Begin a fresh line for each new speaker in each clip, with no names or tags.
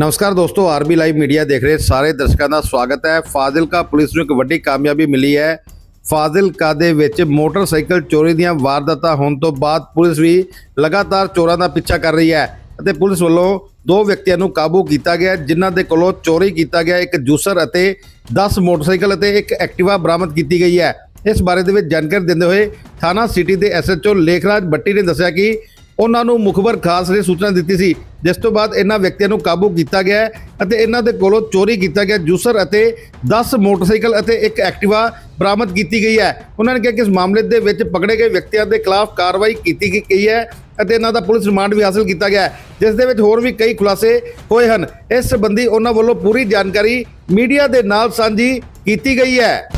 ਨਮਸਕਾਰ ਦੋਸਤੋ, RB live media ਦੇਖ ਰਹੇ ਸਾਰੇ ਦਰਸ਼ਕਾਂ ਦਾ ਸਵਾਗਤ ਹੈ। ਫਾਜ਼ਿਲਕਾ ਪੁਲਿਸ ਨੂੰ ਇੱਕ ਵੱਡੀ ਕਾਮਯਾਬੀ ਮਿਲੀ ਹੈ। ਫਾਜ਼ਿਲਕਾ ਦੇ ਵਿੱਚ ਮੋਟਰਸਾਈਕਲ ਚੋਰੀ ਦੀਆਂ ਵਾਰਦਾਤਾਂ ਹੋਣ ਤੋਂ ਬਾਅਦ ਪੁਲਿਸ ਵੀ ਲਗਾਤਾਰ ਚੋਰਾਂ ਦਾ ਪਿੱਛਾ ਕਰ ਰਹੀ ਹੈ ਅਤੇ ਪੁਲਿਸ ਵੱਲੋਂ ਦੋ ਵਿਅਕਤੀਆਂ ਨੂੰ ਕਾਬੂ ਕੀਤਾ ਗਿਆ, ਜਿਨ੍ਹਾਂ ਦੇ ਕੋਲੋਂ ਚੋਰੀ ਕੀਤਾ ਗਿਆ ਇੱਕ ਜੂਸਰ ਅਤੇ 10 ਮੋਟਰਸਾਈਕਲ ਅਤੇ ਇੱਕ ਐਕਟਿਵਾ ਬਰਾਮਦ ਕੀਤੀ ਗਈ ਹੈ। ਇਸ ਬਾਰੇ ਦੇ ਵਿੱਚ ਜਾਣਕਾਰੀ ਦਿੰਦੇ ਹੋਏ ਥਾਣਾ ਸਿਟੀ ਦੇ ਐਸਐਚਓ ਲੇਖਰਾਜ ਬੱਟੀ ਨੇ ਦੱਸਿਆ ਕਿ ਉਹਨਾਂ ਨੂੰ ਮੁਖਬਰ ਖਾਸ ਨੇ ਸੂਚਨਾ ਦਿੱਤੀ ਸੀ, ਜਿਸ ਤੋਂ ਬਾਅਦ ਇਹਨਾਂ ਵਿਅਕਤੀਆਂ ਨੂੰ ਕਾਬੂ ਕੀਤਾ ਗਿਆ ਹੈ ਅਤੇ ਇਹਨਾਂ ਦੇ ਕੋਲੋਂ ਚੋਰੀ ਕੀਤਾ ਗਿਆ ਜੂਸਰ ਅਤੇ 10 ਮੋਟਰਸਾਈਕਲ ਅਤੇ ਇੱਕ ਐਕਟਿਵਾ ਬਰਾਮਦ ਕੀਤੀ ਗਈ ਹੈ। ਉਹਨਾਂ ਨੇ ਕਿਹਾ ਕਿ ਇਸ ਮਾਮਲੇ ਦੇ ਵਿੱਚ ਪਕੜੇ ਗਏ ਵਿਅਕਤੀਆਂ ਦੇ ਖਿਲਾਫ ਕਾਰਵਾਈ ਕੀਤੀ ਗਈ- ਹੈ ਅਤੇ ਇਹਨਾਂ ਦਾ ਪੁਲਿਸ ਰਿਮਾਂਡ ਵੀ ਹਾਸਲ ਕੀਤਾ ਗਿਆ ਹੈ, ਜਿਸ ਦੇ ਵਿੱਚ ਹੋਰ ਵੀ ਕਈ ਖੁਲਾਸੇ ਹੋਏ ਹਨ। ਇਸ ਸੰਬੰਧੀ ਉਹਨਾਂ ਵੱਲੋਂ ਪੂਰੀ ਜਾਣਕਾਰੀ ਮੀਡੀਆ ਦੇ ਨਾਲ ਸਾਂਝੀ ਕੀਤੀ ਗਈ ਹੈ।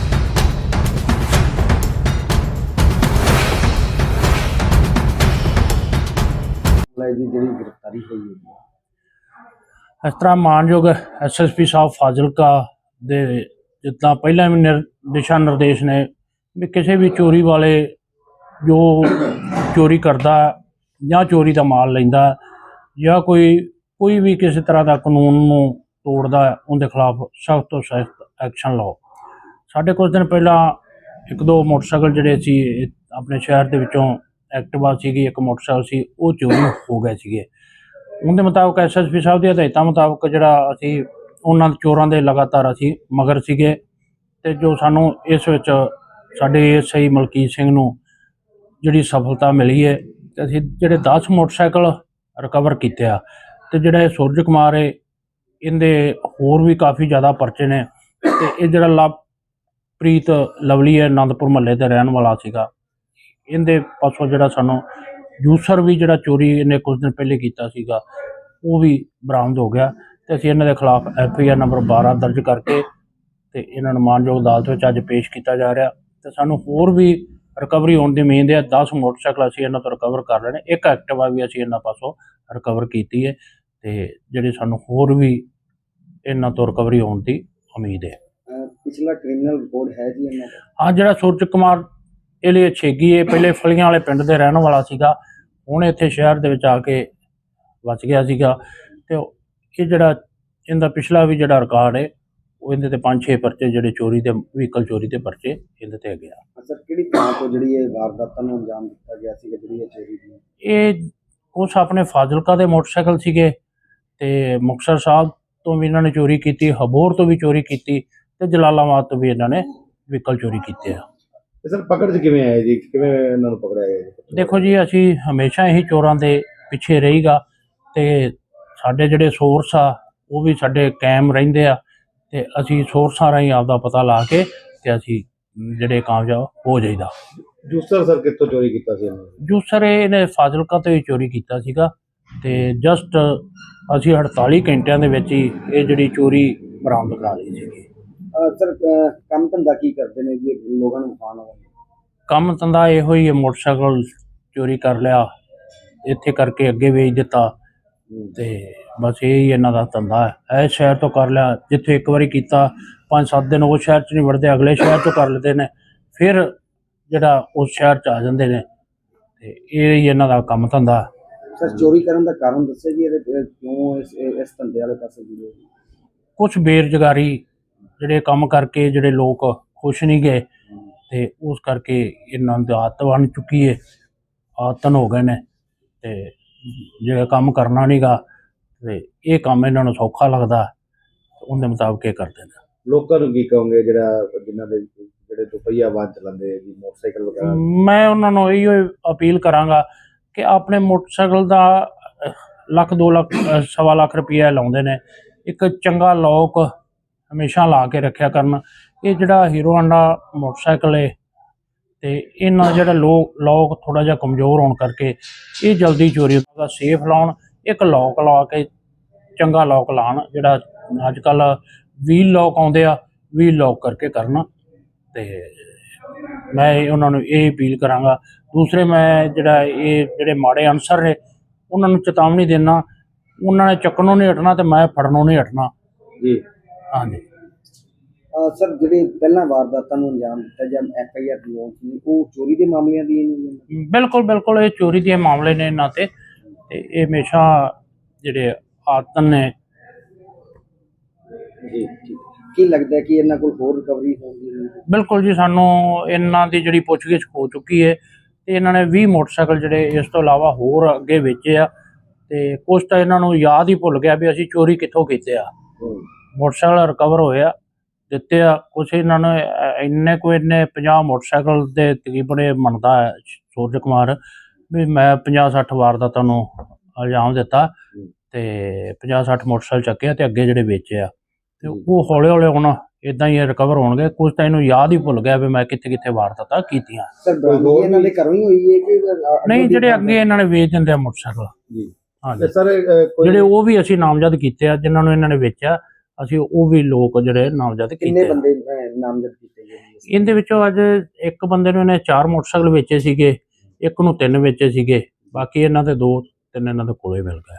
ਲੈ ਜੀ, ਜਿਹੜੀ ਗ੍ਰਿਫਤਾਰੀ ਹੋਈ ਹੈ।
ਇਸ ਤਰ੍ਹਾਂ ਮਾਨਯੋਗ ਐਸਐਸਪੀ ਸਾਹਿਬ ਫਾਜ਼ਿਲਕਾ ਦੇ ਜਿੱਦਾਂ ਪਹਿਲਾਂ ਵੀ ਨਿਰ- ਦਿਸ਼ਾ ਨਿਰਦੇਸ਼ ਨੇ ਵੀ ਕਿਸੇ ਵੀ ਚੋਰੀ ਵਾਲੇ ਜੋ ਚੋਰੀ ਕਰਦਾ ਜਾਂ ਚੋਰੀ ਦਾ ਮਾਲ ਲੈਂਦਾ ਜਾਂ ਕੋਈ ਕੋਈ ਵੀ ਕਿਸੇ ਤਰ੍ਹਾਂ ਦਾ ਕਾਨੂੰਨ ਨੂੰ ਤੋੜਦਾ, ਉਹਦੇ ਖਿਲਾਫ ਸਖਤ ਤੋਂ ਸਖਤ ਐਕਸ਼ਨ ਲਓ। ਸਾਡੇ ਕੁਝ ਦਿਨ ਪਹਿਲਾਂ ਇੱਕ ਦੋ ਮੋਟਰਸਾਈਕਲ ਜਿਹੜੇ ਸੀ, ਇਹ ਆਪਣੇ ਸ਼ਹਿਰ ਦੇ ਵਿੱਚੋਂ ਐਕਟਿਵਾ ਸੀਗੀ, ਇੱਕ ਮੋਟਰਸਾਈਕਲ ਸੀ, ਉਹ ਚੋਰੀ ਹੋ ਗਏ ਸੀਗੇ। ਉਹਦੇ ਮੁਤਾਬਕ ਐਸਐਸਪੀ ਸਾਹਿਬ ਦੀ ਹਦਾਇਤਾਂ ਮੁਤਾਬਕ ਜਿਹੜਾ ਅਸੀਂ ਉਹਨਾਂ ਚੋਰਾਂ ਦੇ ਲਗਾਤਾਰ ਅਸੀਂ ਮਗਰ ਸੀਗੇ ਤੇ ਜੋ ਸਾਨੂੰ ਇਸ ਵਿੱਚ ਸਾਡੇ ਐਸਆਈ ਮਲਕੀਤ ਸਿੰਘ ਨੂੰ ਜਿਹੜੀ ਸਫਲਤਾ ਮਿਲੀ ਹੈ ਤੇ ਅਸੀਂ ਜਿਹੜੇ 10 ਮੋਟਰਸਾਈਕਲ ਰਿਕਵਰ ਕੀਤੇ ਆ, ਤੇ ਜਿਹੜਾ ਇਹ ਸੂਰਜ ਕੁਮਾਰ ਹੈ ਇਹਦੇ ਹੋਰ ਵੀ ਕਾਫੀ ਜ਼ਿਆਦਾ ਪਰਚੇ ਨੇ, ਤੇ ਇਹ ਜਿਹੜਾ ਲਵਪ੍ਰੀਤ ਲਵਲੀ ਹੈ ਆਨੰਦਪੁਰ ਮਹੱਲੇ 'ਤੇ ਰਹਿਣ ਵਾਲਾ ਸੀਗਾ ਇਹਦੇ ਪਾਸੋਂ ਜਿਹੜਾ ਸਾਨੂੰ ਜੂਸਰ ਵੀ ਜਿਹੜਾ ਚੋਰੀ ਇਹਨੇ ਕੁਝ ਦਿਨ ਪਹਿਲੇ ਕੀਤਾ ਸੀਗਾ ਉਹ ਵੀ ਬਰਾਮਦ ਹੋ ਗਿਆ ਤੇ ਅਸੀਂ ਇਹਨਾਂ ਦੇ ਖਿਲਾਫ ਐਫ ਆਈ ਆਰ ਨੰਬਰ 12 ਦਰਜ ਕਰਕੇ ਤੇ ਇਹਨਾਂ ਨੂੰ ਮਾਨਯੋਗ ਅਦਾਲਤ ਵਿੱਚ ਅੱਜ ਪੇਸ਼ ਕੀਤਾ ਜਾ ਰਿਹਾ ਤੇ ਸਾਨੂੰ ਹੋਰ ਵੀ ਰਿਕਵਰੀ ਹੋਣ ਦੀ ਉਮੀਦ ਹੈ 10 ਮੋਟਰਸਾਈਕਲ ਅਸੀਂ ਇਹਨਾਂ ਤੋਂ ਰਿਕਵਰ ਕਰ ਲੈਣੇ ਇੱਕ ਐਕਟਿਵਾ ਵੀ ਅਸੀਂ ਇਹਨਾਂ ਪਾਸੋਂ ਰਿਕਵਰ ਕੀਤੀ ਹੈ ਤੇ ਜਿਹੜੇ ਸਾਨੂੰ ਹੋਰ ਵੀ ਇਹਨਾਂ ਤੋਂ ਰਿਕਵਰੀ ਹੋਣ ਦੀ ਉਮੀਦ ਹੈ।
ਪਿਛਲਾ ਕ੍ਰਿਮੀਨਲ ਰਿਕਾਰਡ ਹੈ ਜੀ ਇਹਨਾਂ ਦਾ?
ਹਾਂ ਜਿਹੜਾ ਸੂਰਜ ਕੁਮਾਰ ਇਹ ਲਈ ਛੇਗੀ ਇਹ ਪਹਿਲੇ ਫਲੀਆਂ ਵਾਲੇ ਪਿੰਡ ਦੇ ਰਹਿਣ ਵਾਲਾ ਸੀਗਾ। ਹੁਣ ਇੱਥੇ ਸ਼ਹਿਰ ਦੇ ਵਿੱਚ ਆ ਕੇ ਵਸ ਗਿਆ ਸੀਗਾ। ਤੇ ਇਹ ਜਿਹੜਾ ਇਹਦਾ ਪਿਛਲਾ ਵੀ ਜਿਹੜਾ ਰਿਕਾਰਡ ਹੈ ਉਹ ਇਹਦੇ ਤੇ 5-6 ਪਰਚੇ ਜਿਹੜੇ ਚੋਰੀ ਦੇ ਵਹੀਕਲ ਚੋਰੀ ਦੇ ਪਰਚੇ ਇਹਦੇ ਤੇ ਹੈਗੇ ਆ।
ਅਸਰ ਕਿਹੜੀ ਥਾਂ ਤੋਂ ਜਿਹੜੀ ਇਹ ਵਾਰਦਾਤਾਂ ਨੂੰ ਅੰਜਾਮ ਦਿੱਤਾ ਗਿਆ ਸੀ ਜਿਹੜੀ ਇਹ ਚੋਰੀ ਦੀ
ਇਹ ਕੁਛ ਆਪਣੇ ਫਾਜ਼ਿਲਕਾ ਦੇ ਮੋਟਰਸਾਈਕਲ ਸੀਗੇ ਤੇ ਮੁਕਤਸਰ ਸਾਹਿਬ ਤੋਂ ਵੀ ਇਹਨਾਂ ਨੇ ਚੋਰੀ ਕੀਤੀ ਹਬੋਰ ਤੋਂ ਵੀ ਚੋਰੀ ਕੀਤੀ ਤੇ ਜਲਾਲਾਬਾਦ ਤੋਂ ਵੀ ਇਹਨਾਂ ਨੇ ਵਹੀਕਲ ਚੋਰੀ ਕੀਤੇ ਆ।
ਤੇ ਸਰ ਪਕੜ 'ਚ ਕਿਵੇਂ ਆਏ ਜੀ? ਕਿਵੇਂ ਇਹਨਾਂ ਨੂੰ ਪਕੜਿਆ ਗਿਆ ਜੀ?
ਦੇਖੋ ਜੀ ਅਸੀਂ ਹਮੇਸ਼ਾ ਹੀ ਚੋਰਾਂ ਦੇ ਪਿੱਛੇ ਰਹੀਗਾ ਤੇ ਸਾਡੇ ਜਿਹੜੇ ਸੋਰਸ ਆ ਉਹ ਵੀ ਸਾਡੇ ਕਾਇਮ ਰਹਿੰਦੇ ਆ ਤੇ ਅਸੀਂ ਸੋਰਸਾਂ ਰਾਹੀਂ ਆਪਦਾ ਪਤਾ ਲਾ ਕੇ ਤੇ ਅਸੀਂ ਜਿਹੜੇ ਕਾਮਯਾਬ ਹੋ ਜਾਈਦਾ।
ਜੂਸਰ ਸਰ ਕਿੱਥੋਂ ਚੋਰੀ ਕੀਤਾ ਸੀ ਇਹਨਾਂ ਨੇ?
ਜੂਸਰ ਇਹਨੇ ਫਾਜ਼ਿਲਕਾ ਤੋਂ ਹੀ ਚੋਰੀ ਕੀਤਾ ਸੀਗਾ ਤੇ ਜਸਟ ਅਸੀਂ 48 ਘੰਟਿਆਂ ਦੇ ਵਿੱਚ ਹੀ ਇਹ ਜਿਹੜੀ ਚੋਰੀ ਬਰਾਮਦ ਕਰਾ ਲਈ ਸੀਗੀ।
ਸਰ ਕੰਮ ਧੰਦਾ ਕੀ ਕਰਦੇ ਨੇ ਜੀ ਲੋਕਾਂ ਨੂੰ ਖਾਣ ਵਾਲੇ?
ਕੰਮ ਧੰਦਾ ਇਹੋ ਹੀ ਹੈ ਮੋਟਰਸਾਈਕਲ ਚੋਰੀ ਕਰ ਲਿਆ ਇੱਥੇ ਕਰਕੇ ਅੱਗੇ ਵੇਚ ਦਿੱਤਾ। ਤੇ ਬਸ ਇਹ ਹੀ ਇਹਨਾਂ ਦਾ ਧੰਦਾ ਹੈ। ਇਹ ਸ਼ਹਿਰ ਤੋਂ ਕਰ ਲਿਆ ਜਿੱਥੇ ਇੱਕ ਵਾਰੀ ਕੀਤਾ ਪੰਜ ਸੱਤ ਦਿਨ ਉਹ ਸ਼ਹਿਰ 'ਚ ਨਹੀਂ ਵੜਦੇ ਅਗਲੇ ਸ਼ਹਿਰ 'ਚੋਂ ਕਰ ਲੈਂਦੇ ਨੇ। ਫਿਰ ਜਿਹੜਾ ਉਸ ਸ਼ਹਿਰ 'ਚ ਆ ਜਾਂਦੇ ਨੇ ਤੇ ਇਹ ਹੀ ਇਹਨਾਂ ਦਾ ਕੰਮ ਧੰਦਾ
ਸਰ ਚੋਰੀ ਕਰਨ ਦਾ ਕਾਰਨ ਦੱਸਿਆ ਜੀ ਇਹਦੇ ਤੇ ਕਿਉਂ ਇਸ ਇਸ ਧੰਦੇ ਵਾਲੇ ਪਾਸੇ ਜੁੜੇ
ਕੁਝ ਬੇਰੁਜ਼ਗਾਰੀ ਜਿਹੜੇ ਕੰਮ ਕਰਕੇ ਜਿਹੜੇ ਲੋਕ ਖੁਸ਼ ਨਹੀਂ ਗਏ ਤੇ ਉਸ ਕਰਕੇ ਇਹਨਾਂ ਦੀ ਆਦਤ ਬਣ ਚੁੱਕੀ ਹੈ ਆਦਤਨ ਹੋ ਗਏ ਨੇ ਤੇ ਜਿਹੜਾ ਕੰਮ ਕਰਨਾ ਨਹੀਂਗਾ ਤੇ ਇਹ ਕੰਮ ਇਹਨਾਂ ਨੂੰ ਸੌਖਾ ਲੱਗਦਾ ਉਹਦੇ ਮੁਤਾਬਕ ਇਹ ਕਰਦੇ ਨੇ।
ਲੋਕਾਂ ਨੂੰ ਕੀ ਕਹੋਗੇ ਜਿਹੜਾ ਜਿਨ੍ਹਾਂ ਦੇ ਜਿਹੜੇ ਦੁਪਹੀਆ ਵਾਹਨ ਚਲਾਉਂਦੇ ਆ ਜੀ ਮੋਟਰਸਾਈਕਲ ਵਗੈਰਾ?
ਮੈਂ ਉਹਨਾਂ ਨੂੰ ਇਹੋ ਅਪੀਲ ਕਰਾਂਗਾ ਕਿ ਆਪਣੇ ਮੋਟਰਸਾਈਕਲ ਦਾ ਲੱਖ 2 ਲੱਖ ਸਵਾ ਲੱਖ ਰੁਪਈਆ ਲਾਉਂਦੇ ਨੇ। ਇੱਕ ਚੰਗਾ ਲੋਕ ਹਮੇਸ਼ਾ ਲਾ ਕੇ ਰੱਖਿਆ ਕਰਨ। ਇਹ ਜਿਹੜਾ ਹੀਰੋ ਹਾਂਡਾ ਮੋਟਰਸਾਈਕਲ ਹੈ ਤੇ ਇਹਨਾਂ ਜਿਹੜਾ ਲੋਕ ਲੋਕ ਥੋੜਾ ਜਿਹਾ ਕਮਜ਼ੋਰ ਹੋਣ ਕਰਕੇ ਇਹ ਜਲਦੀ ਚੋਰੀ ਹੁੰਦਾ ਸੇਫ ਲਾਉਣ, ਇੱਕ ਲੋਕ ਲਾ ਕੇ ਚੰਗਾ ਲੋਕ ਲਾਣ, ਜਿਹੜਾ ਅੱਜ ਕੱਲ ਵੀਲ ਲੋਕ ਆਉਂਦੇ ਆ ਵੀਲ ਲੋਕ ਕਰਕੇ ਕਰਨ ਤੇ ਮੈਂ ਉਹਨਾਂ ਨੂੰ ਇਹ ਅਪੀਲ ਕਰਾਂਗਾ। ਦੂਸਰੇ ਮੈਂ ਜਿਹੜਾ ਇਹ ਜਿਹੜੇ ਮਾੜੇ ਅਨਸਰ ਨੇ, ਉਹਨਾਂ ਨੂੰ ਚੇਤਾਵਨੀ ਦੇਣਾ ਉਹਨਾਂ ਨੇ ਚੱਕਣੋਂ ਨਹੀਂ ਹਟਣਾ ਤੇ ਮੈਂ ਫੜਨੋਂ ਨਹੀਂ ਹਟਣਾ।
ਜੀ।
ਹਾਂਜੀ।
ਸਰ ਜਿਹੜੇ ਪਹਿਲਾਂ ਵਾਰਦਾਤਾਂ ਨੂੰ ਅੰਜਾਮ ਦਿੱਤਾ ਜਾਂ ਐਫ ਆਈ ਆਰ ਸੀ ਉਹ ਚੋਰੀ ਦੇ ਮਾਮਲਿਆਂ ਦੀ ਨਹੀਂ
ਬਿਲਕੁਲ ਬਿਲਕੁਲ ਇਹ ਚੋਰੀ ਦੇ ਮਾਮਲੇ ਨੇ ਇਹਨਾਂ ਤੇ। ਤੇ ਇਹ ਹਮੇਸ਼ਾ ਜਿਹੜੇ ਆਤਨ ਨੇ।
ਜੀ ਕੀ ਲੱਗਦਾ ਕਿ ਇਹਨਾਂ ਕੋਲ ਹੋਰ ਰਿਕਵਰੀ ਹੋਣ ਦੀ ਉਮੀਦ ਹੈ?
ਬਿਲਕੁਲ ਜੀ ਸਾਨੂੰ ਇਹਨਾਂ ਦੀ ਜਿਹੜੀ ਪੁੱਛਗਿੱਛ ਹੋ ਚੁੱਕੀ ਹੈ ਤੇ ਇਹਨਾਂ ਨੇ 20 ਮੋਟਰਸਾਈਕਲ ਜਿਹੜੇ ਇਸ ਤੋਂ ਇਲਾਵਾ ਹੋਰ ਅੱਗੇ ਵੇਚੇ ਆ। ਤੇ ਕੁਝ ਤਾਂ ਇਹਨਾਂ ਨੂੰ ਯਾਦ ਹੀ ਭੁੱਲ ਗਿਆ ਵੀ ਅਸੀਂ ਚੋਰੀ ਕਿੱਥੋਂ ਕੀਤੇ ਆ। ਮੋਟਰਸਾਈਕਲ ਰਿਕਵਰ ਹੋਏ ਆ ਦਿੱਤੇ ਆ ਕੁਛ ਇਹਨਾਂ ਨੇ ਇੰਨੇ ਕੋਈ ਇੰਨੇ 50 ਮੋਟਰਸਾਈਕਲ ਦੇ ਤਕਰੀਬਨ ਇਹ ਮੰਨਦਾ ਹੈ ਸੂਰਜ ਕੁਮਾਰ ਵੀ ਮੈਂ 50 60 ਵਾਰ ਦਾ ਤੁਹਾਨੂੰ ਇਲਜ਼ਾਮ ਦਿੱਤਾ ਤੇ 50 60 ਮੋਟਰਸਾਈਕਲ ਚੱਕੇ ਤੇ ਅੱਗੇ ਜਿਹੜੇ ਵੇਚੇ ਆ। ਤੇ ਉਹ ਹੌਲੇ ਹੌਲੇ ਹੁਣ ਇਦਾਂ ਹੀ ਰਿਕਵਰ ਹੋਣਗੇ। ਕੁਝ ਤਾਂ ਇਹਨੂੰ ਯਾਦ ਹੀ ਭੁੱਲ ਗਿਆ ਵੀ ਮੈਂ ਕਿੱਥੇ ਕਿੱਥੇ ਵਾਰਦਾਤਾਂ ਕੀਤੀਆਂ।
ਸਰ ਬਰਾਮਦਗੀ ਇਹਨਾਂ ਦੇ ਘਰੋਂ ਹੀ ਹੋਈ ਹੈ ਕਿ
ਨਹੀਂ ਜਿਹੜੇ ਅੱਗੇ ਇਹਨਾਂ ਨੇ ਵੇਚ ਦਿੰਦੇ ਆ ਮੋਟਰਸਾਈਕਲ।
ਜੀ।
ਹਾਂਜੀ।
ਸਰ
ਜਿਹੜੇ ਉਹ ਵੀ ਅਸੀਂ ਨਾਮਜ਼ਦ ਕੀਤੇ ਆ ਜਿਨ੍ਹਾਂ ਨੂੰ ਇਹਨਾਂ ਨੇ ਵੇਚਿਆ ਅਸੀਂ ਉਹ ਵੀ ਲੋਕ ਜਿਹੜੇ ਨਾਮਜ਼ਦ
ਕਿੰਨੇ
ਕੀਤੇ ਆ।
ਬੰਦੇ ਅਹ, ਨਾਮਜ਼ਦ ਕੀਤੇ ਗਏ ਨੇ ਇਸ?
ਇਹਦੇ ਵਿੱਚੋਂ ਅੱਜ ਇੱਕ ਬੰਦੇ ਨੂੰ ਇਹਨੇ ਚਾਰ ਮੋਟਰਸਾਈਕਲ ਵੇਚੇ ਸੀਗੇ ਇੱਕ ਨੂੰ ਤਿੰਨ ਵੇਚੇ ਸੀਗੇ ਬਾਕੀ ਇਹਨਾਂ ਦੇ ਦੋ ਤਿੰਨ ਇਹਨਾਂ ਦੇ ਕੋਲੇ ਮਿਲ ਗਏ